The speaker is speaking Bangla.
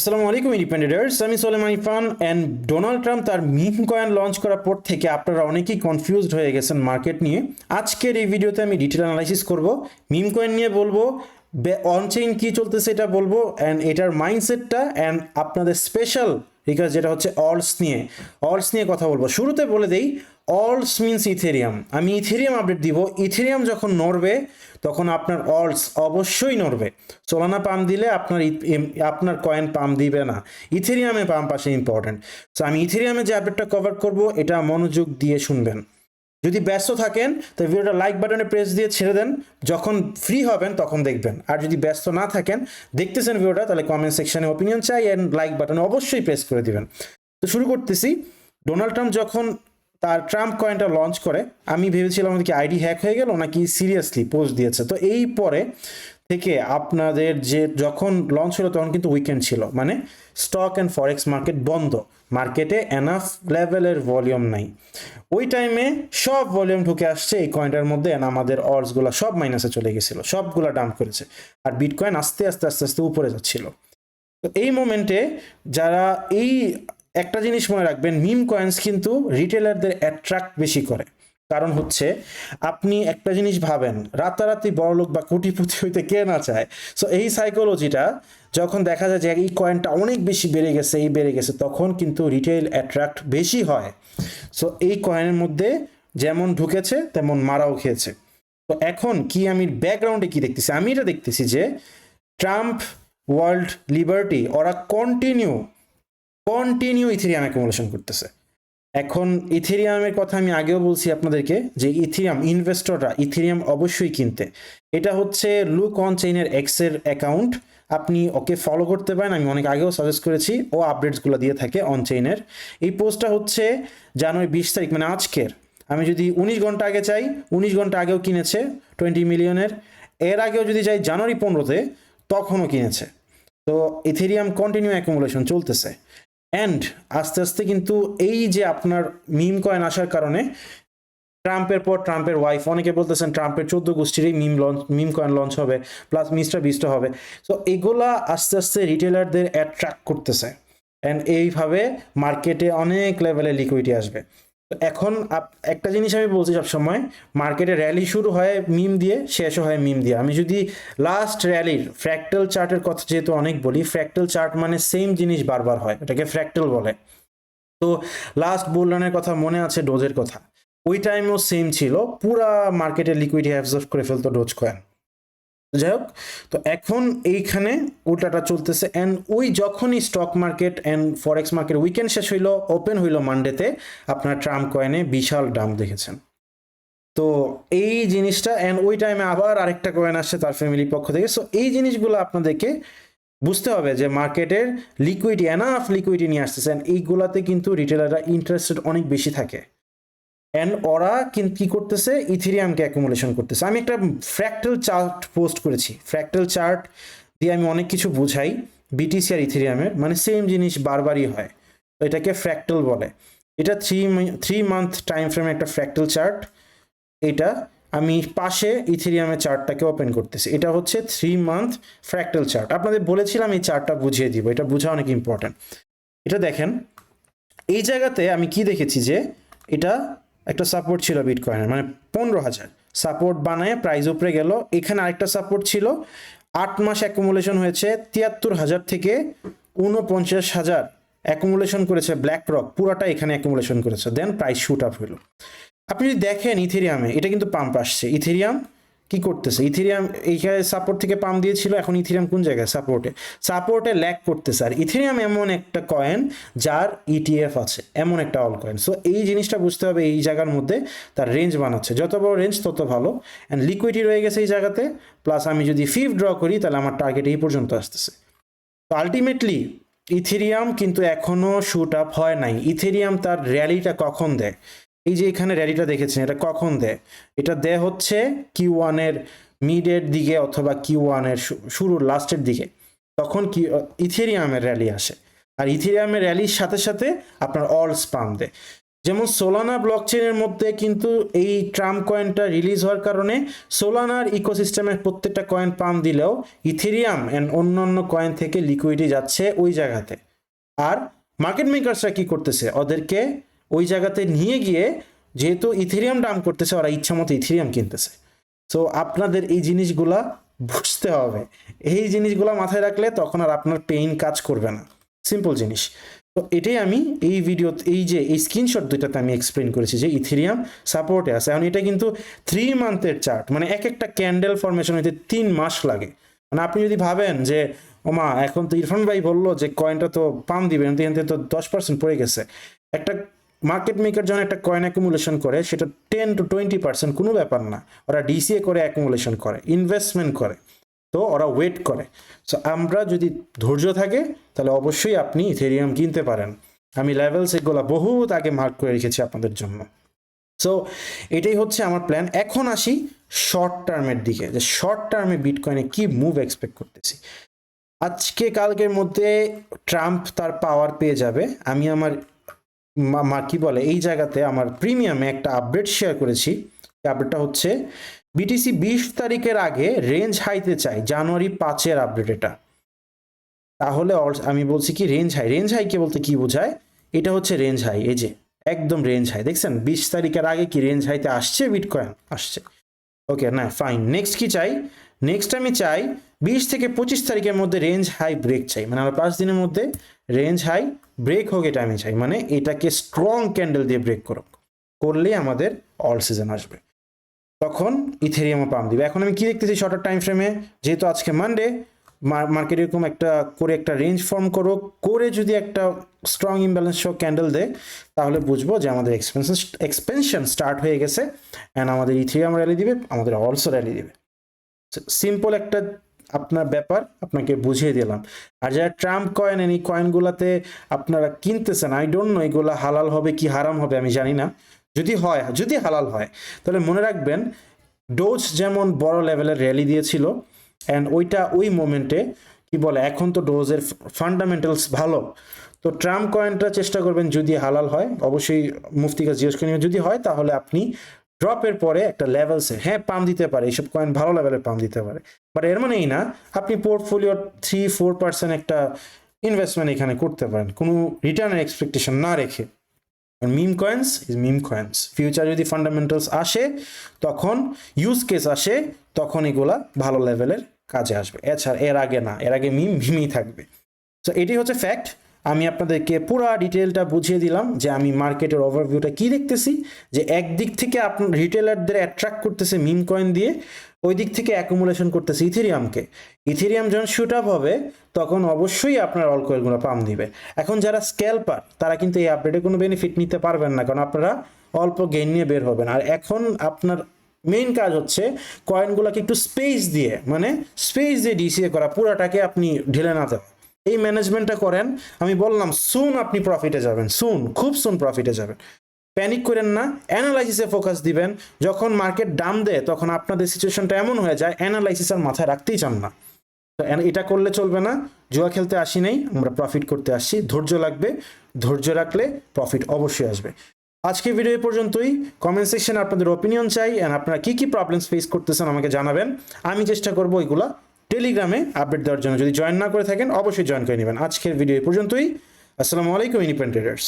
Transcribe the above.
আসসালামু আলাইকুম ইন্ডিপেন্ডেন্টার্স আমি Soleman Irfan and Donald Trump তার মিম কয়েন লঞ্চ করার পর থেকে আপনারা অনেকেই কনফিউজড হয়ে গেছেন মার্কেট নিয়ে। আজকের এই ভিডিওতে আমি ডিটেল অ্যানালাইসিস করব, মিম কয়েন নিয়ে বলব অনচেইন কী চলতেছে এটা বলব অ্যান্ড এটার মাইন্ডসেটটা অ্যান্ড আপনাদের স্পেশাল রিকার্স যেটা হচ্ছে অলস নিয়ে। অলস নিয়ে কথা বলব। শুরুতে বলে দেই অলস মিনস ইথেরিয়াম আমি ইথেরিয়াম আপডেট দিব। ইথেরিয়াম যখন নড়বে, তখন আপনার অলস অবশ্যই নড়বে। সোলানা পাম্প দিলে আপনার আপনার কয়েন পাম্প দিবে না। ইথেরিয়ামে পাম্প আসে ইম্পর্টেন্ট সো আমি ইথেরিয়ামে যে আপডেটটা কভার করব, এটা মনোযোগ দিয়ে শুনবেন। যদি ব্যস্ত থাকেন তো ভিডিওটা লাইক বাটনে প্রেস দিয়ে ছেড়ে দেন। যখন ফ্রি হবেন, তখন দেখবেন। আর যদি ব্যস্ত না থাকেন, দেখতেছেন ভিডিওটা, তাহলে কমেন্ট সেকশনে ওপিনিয়ন চাই অ্যান্ড লাইক বাটনে অবশ্যই প্রেস করে দিবেন। তো শুরু করতেছি। ডোনাল্ড ট্রাম্প যখন তার ট্রাম্প কয়েনটা লঞ্চ করে, আমি ভেবেছিলাম কি আইডি হ্যাক হয়ে গেল নাকি সিরিয়াসলি পোস্ট দিয়েছে। তো এই পরে থেকে আপনাদের যে যখন লঞ্চ হলো তখন কিন্তু উইকেন্ড ছিল মানে স্টক অ্যান্ড ফরেক্স মার্কেট বন্ধ। মার্কেটে এনাফ লেভেলের ভলিউম নাই। ওই টাইমে সব ভলিউম ঢুকে আসছে, এই কয়েনটার মধ্যে আমাদের অর্সগুলো সব মাইনাসে চলে গেছিল, সবগুলো ডাম্প করেছে। আর বিটকয়েন আস্তে আস্তে আস্তে আস্তে উপরে যাচ্ছিল। তো এই মোমেন্টে যারা এই একটা জিনিস মনে রাখবেন মিম কয়েন্স কিন্তু রিটেলারদের অ্যাট্রাক্ট বেশি করে। কারণ হচ্ছে, আপনি একটা জিনিস ভাবেন, রাতারাতি বড়লোক বা কোটিপতি হইতে কে না চায়। সো এই সাইকোলজিটা যখন দেখা যায় যে এই কয়েনটা অনেক বেশি বেড়ে গেছে, এই বেড়ে গেছে, তখন কিন্তু রিটেল অ্যাট্রাক্ট বেশি হয়। সো এই কয়েনের মধ্যে যেমন ঢুকেছে, তেমন মারাও খেয়েছে। তো এখন কি আমি ব্যাকগ্রাউন্ডে কি দেখতেছি? আমি এটা দেখতেছি যে ট্রাম্প ওয়ার্ল্ড লিবার্টি ওরা কন্টিনিউ কন্টিনিউ ইথেরিয়াম অ্যাকুমুলেশন করতেছে। এখন ইথেরিয়ামের কথা আমি আগেও বলছি আপনাদেরকে যে ইথেরিয়াম ইনভেস্টররা ইথেরিয়াম অবশ্যই কিনতে। এটা হচ্ছে লুক অন চেইনের এক্সের অ্যাকাউন্ট আপনি ওকে ফলো করতে পারেন। আমি অনেক আগেও সাজেস্ট করেছি, ও আপডেটসগুলো দিয়ে থাকে অন চেইনের এই পোস্টটা হচ্ছে জানুয়ারি বিশ তারিখ মানে আজকের। আমি যদি উনিশ ঘণ্টা আগে চাই, উনিশ ঘণ্টা আগেও কিনেছে টোয়েন্টি মিলিয়নের এর। আগেও যদি চাই জানুয়ারি পনেরোতে, তখনও কিনেছে। তো ইথেরিয়াম কন্টিনিউ অ্যাকুমুলেশন চলতেছে। অ্যান্ড আস্তে আস্তে কিন্তু এই যে আপনার মিম কয়েন আসার কারণে ট্রাম্পের পর ট্রাম্পের ওয়াইফ অনেকে বলতেছেন ট্রাম্পের চোদ্দ গোষ্ঠীরই meme launch meme coin launch হবে প্লাস মিস্টার বিস্ট হবে। সো এগুলা আস্তে আস্তে রিটেলারদের অ্যাট্রাক্ট করতেছে। অ্যান্ড এইভাবে মার্কেটে অনেক লেভেলে লিকুইডিটি আসবে। এখন একটা জিনিস আমি বলছি সবসময়, মার্কেটে র্যালি শুরু হয় মিম দিয়ে, শেষও হয় মিম দিয়ে। আমি যদি লাস্ট র্যালির ফ্র্যাক্টাল চার্টের কথা যেহেতু অনেক বলি ফ্র্যাক্টাল চার্ট মানে সেম জিনিস বারবার হয়, এটাকে ফ্র্যাক্টাল বলে। তো লাস্ট বুল রানের কথা মনে আছে ডোজের কথা। ওই টাইমেও সেম ছিল, পুরা মার্কেটে লিকুইডিটি অ্যাবজর্ভ করে ফেলতো ডোজ কয়েন যাই হোক, তো এখন এইখানে উল্টাটা চলতেছে অ্যান্ড ওই যখনই stock market and forex market weekend শেষ হইল ওপেন হইল মানডেতে আপনার ট্রাম্প কয়েনে বিশাল ডাম দেখেছেন। তো এই জিনিসটা অ্যান্ড ওই টাইমে আবার আরেকটা কয়েন আসছে তার ফ্যামিলির পক্ষ থেকে। সো এই জিনিসগুলো আপনাদেরকে বুঝতে হবে যে মার্কেটের লিকুইডি এনাফ লিকুইডি নিয়ে আসতেছে and এইগুলাতে কিন্তু রিটেলাররা ইন্টারেস্টেড অনেক বেশি থাকে। অ্যান্ড ওরা কিন্তু কী করতেছে? ইথেরিয়ামকে অ্যাকুমুলেশন করতেছে। আমি একটা ফ্র্যাক্টাল চার্ট পোস্ট করেছি। ফ্র্যাক্টাল চার্ট দিয়ে আমি অনেক কিছু বুঝাই। বিটিসি আর ইথেরিয়ামের মানে সেম জিনিস বারবারই হয়। তো এটাকে ফ্র্যাক্টাল বলে। এটা থ্রি থ্রি মান্থ টাইম ফ্রেমে একটা ফ্র্যাক্টাল চার্ট এটা আমি পাশে ইথেরিয়ামের চার্টটাকে ওপেন করতেছি। এটা হচ্ছে থ্রি মান্থ ফ্র্যাক্টাল চার্ট আপনাদের বলেছিলাম এই চার্টটা বুঝিয়ে দিব। এটা বোঝা অনেক ইম্পর্ট্যান্ট এটা দেখেন। এই জায়গাতে আমি কি দেখেছি যে, এটা একটা সাপোর্ট ছিল বিটকয়েনের মানে পনেরো হাজার। সাপোর্ট বানায় প্রাইস উপরে গেল। এখানে আরেকটা সাপোর্ট ছিল। আট মাস অ্যাকুমুলেশন হয়েছে, তিয়াত্তর হাজার থেকে উনপঞ্চাশ হাজার অ্যাকুমুলেশন করেছে ব্ল্যাক রক পুরাটা এখানে অ্যাকুমুলেশন করেছে। দেন প্রাইস শুট আপ হলো। আপনি যদি দেখেন ইথেরিয়ামে এটা কিন্তু পাম্প আসছে। ইথেরিয়াম কি করতেছে? ইথেরিয়াম এইখানে সাপোর্ট থেকে পাম দিয়েছিল, এখন ইথেরিয়াম কোন জায়গায়? সাপোর্টে সাপোর্টে ল্যাক করতেছে। আর ইথেরিয়াম এমন একটা কয়েন যার ইটিএফ আছে, এমন একটা অল কয়েন সো এই জিনিসটা বুঝতে হবে এই জায়গার মধ্যে তার রেঞ্জ বানাচ্ছে। যত বড় রেঞ্জ তত ভালো। অ্যান্ড লিকুইডি রয়ে গেছে এই জায়গাতে। প্লাস আমি যদি ফিফ ড্র করি, তাহলে আমার টার্গেট এই পর্যন্ত আসতেছে। তো আলটিমেটলি ইথেরিয়াম কিন্তু এখনও শুট আপ হয় নাই। ইথেরিয়াম তার র্যালিটা কখন দেয়? এই যে এখানে র্যালিটা দেখেছেন, এটা কখন দেয়? এটা দেয় হচ্ছে কিউ ওয়ানের মিডের দিকে অথবা কিউ ওয়ানের শুরুর লাস্টের দিকে। তখন কি ইথেরিয়ামের র্যালি আসে। আর ইথেরিয়ামের র্যালির সাথে সাথে আপনার অল স্পাম দেয়। যেমন সোলানা ব্লকচেনের মধ্যে কিন্তু এই ট্রাম কয়েনটা রিলিজ হওয়ার কারণে সোলানার ইকোসিস্টেমের প্রত্যেকটা কয়েন পাম দিলেও ইথেরিয়াম অ্যান্ড অন্যান্য কয়েন থেকে লিকুইডি যাচ্ছে ওই জায়গাতে। আর মার্কেট মেকার্সরা কি করতেছে? ওদেরকে ওই জায়গাতে নিয়ে গিয়ে যেহেতু ইথেরিয়াম দাম করতেছে, ওরা ইচ্ছা মতো ইথেরিয়াম কিনতেছে। সো আপনাদের এই জিনিসগুলা বুঝতে হবে। এই জিনিসগুলো মাথায় রাখলে তখন আর আপনার পেইন কাজ করবে না। সিম্পল জিনিস। তো এটাই আমি এই ভিডিও এই যে, এই স্ক্রিনশট দুইটাতে আমি এক্সপ্লেন করেছি যে ইথেরিয়াম সাপোর্টে আছে। এখন এটা কিন্তু থ্রি মান্থের চার্ট মানে এক একটা ক্যান্ডেল ফরমেশন হইতে তিন মাস লাগে। মানে আপনি যদি ভাবেন যে ওমা এখন তো ইরফান ভাই বলল যে কয়েনটা তো পাম দিবেন এখান থেকে তো দশ পার্সেন্ট পড়ে গেছে। একটা মার্কেট মেকার যখন একটা কয়েন অ্যাকুমুলেশন করে, সেটা টেন টু টোয়েন্টি পার্সেন্ট কোনো ব্যাপার না। ওরা ডিসিএ করে অ্যাকুমুলেশন করে ইনভেস্টমেন্ট করে। তো ওরা ওয়েট করে। সো আমরা যদি ধৈর্য থাকে, তাহলে অবশ্যই আপনি ইথেরিয়াম কিনতে পারেন। আমি লেভেলস এগুলো বহুত আগে মার্ক করে রেখেছি আপনাদের জন্য। সো এটাই হচ্ছে আমার প্ল্যান এখন আসি শর্ট টার্মের দিকে। যে শর্ট টার্মে বিটকয়েনে কি মুভ এক্সপেক্ট করতেছি? আজকে কালকের মধ্যে ট্রাম্প তার পাওয়ার পেয়ে যাবে। আমি আমার মা- কি বলে? এই জায়গাতে আমার প্রিমিয়ামে একটা আপডেট শেয়ার করেছি। আপডেটটা হচ্ছে বিটিসি বিশ তারিখের আগে রেঞ্জ হাইতে চাই জানুয়ারি পাঁচের আপডেট এটা। তাহলে আমি বলছি কি রেঞ্জ হাই রেঞ্জ হাইকে বলতে কি বোঝায়? এটা হচ্ছে রেঞ্জ হাই এই যে, একদম রেঞ্জ হাই দেখছেন? বিশ তারিখের আগে কি রেঞ্জ হাইতে আসছে? বিটকয়েন আসছে। ওকে না ফাইন নেক্সট কি চাই? নেক্সট আমি চাই বিশ থেকে পঁচিশ তারিখের মধ্যে রেঞ্জ হাই ব্রেক চাই। মানে আমরা পাঁচ দিনের মধ্যে রেঞ্জ হাই ব্রেক হোক এটা আমি চাই। মানে এটাকে স্ট্রং ক্যান্ডেল দিয়ে ব্রেক করুক করলেই আমাদের অল সিজন আসবে। তখন ইথেরিয়ামও পাম দিবে। এখন আমি কি দেখতেছি শর্টার টাইম ফ্রেমে যেহেতু আজকে মানডে মার্কেট এরকম একটা করে একটা রেঞ্জ ফর্ম করো। করে যদি একটা স্ট্রং ইমব্যালেন্স শো ক্যান্ডেল দেয় তাহলে বুঝব যে আমাদের এক্সপেন্সন এক্সপেনশন স্টার্ট হয়ে গেছে অ্যান্ড আমাদের ইথেরিয়াম র্যালি দিবে, আমাদের অলসো র্যালি দিবে। সিম্পল একটা আপনার ব্যাপার, আপনাকে বুঝিয়ে দিলাম। আর যারা ট্রাম্প কয়েন এই কয়েনগুলোতে আপনারা কিনতেছেন আই ডোন্ট নো এগুলো হালাল হবে কি হারাম হবে, আমি জানি না। যদি হয়, যদি হালাল হয়, তাহলে মনে রাখবেন ডোজ যেমন বড় লেভেলের র্যালি দিয়েছিল অ্যান্ড ওইটা ওই মোমেন্টে কি বলে, এখন তো ডোজের ফান্ডামেন্টালস ভালো। তো ট্রাম্প কয়েনটা চেষ্টা করবেন যদি হালাল হয়, অবশ্যই মুফতিকা জিজ্ঞেস করে যদি হয়, তাহলে আপনি ড্রপের পরে একটা লেভেলসে হ্যাঁ পাম দিতে পারে, এইসব কয়েন ভালো লেভেলের পাম দিতে পারে। বাট এর মানে এই না, আপনি পোর্টফোলিওর থ্রি, ফোর পার্সেন্ট একটা ইনভেস্টমেন্ট এখানে করতে পারেন, কোনো রিটার্নের এক্সপেকটেশন না রেখে। Meme coins is meme coins. Future যদি ফান্ডামেন্টালস আসে, তখন ইউজ কেস আসে, তখন এগুলা ভালো লেভেলের কাজে আসবে। এছাড়া এর আগে না, এর আগে মিম মিমই থাকবে। সো এটি হচ্ছে ফ্যাক্ট আমি আপনাদেরকে পুরো ডিটেলটা বুঝিয়ে দিলাম যে আমি মার্কেটের ওভারভিউটা কি দেখতেছি, যে একদিক থেকে আপনার রিটেলারদের অ্যাট্রাক্ট করতেছে মিম কয়েন দিয়ে ওই দিক থেকে অ্যাকুমুলেশন করতেছে ইথেরিয়ামকে ইথেরিয়াম যখন শুট আপ হবে, তখন অবশ্যই আপনার অল কয়েনগুলো পাম দিবে। এখন যারা স্ক্যালপার তারা কিন্তু এই আপডেটে কোনো বেনিফিট নিতে পারবেন না, কারণ আপনারা অল্প গেইন নিয়ে বের হবেন। আর এখন আপনার মেইন কাজ হচ্ছে কয়েনগুলোকে একটু স্পেস দিয়ে মানে স্পেস দিয়ে ডিসিএ করা, পুরাটাকে আপনি ঢেলে না দেওয়া এই ম্যানেজমেন্টটা করেন, আমি বললাম সুন আপনি প্রফিটে যাবেন সুন খুব সুন প্রফিটে যাবেন। প্যানিক করেন না অ্যানালাইসিসে ফোকাস দিবেন, যখন মার্কেট দাম দেয়, তখন আপনাদের সিচুয়েশনটা এমন হয়ে যায় অ্যানালাইসিস আর মাথায় রাখতেই চান না। তো এটা করলে চলবে না, জুয়া খেলতে আসি নাই, আমরা প্রফিট করতে আসছি, ধৈর্য লাগবে, ধৈর্য রাখলে প্রফিট অবশ্যই আসবে। আজকে ভিডিও পর্যন্তই কমেন্ট সেকশনে আপনাদের ওপিনিয়ন চাই অ্যান্ড আপনারা কী কী প্রবলেমস ফেস করতেছেন আমাকে জানাবেন, আমি চেষ্টা করব এগুলা টেলিগ্রামে আপডেট দেওয়ার জন্য যদি জয়েন না করে থাকেন, অবশ্যই জয়েন করে নেবেন। আজকের ভিডিও পর্যন্তই। আসসালামু আলাইকুম ইন্ডিপেন্ডেন্টার্স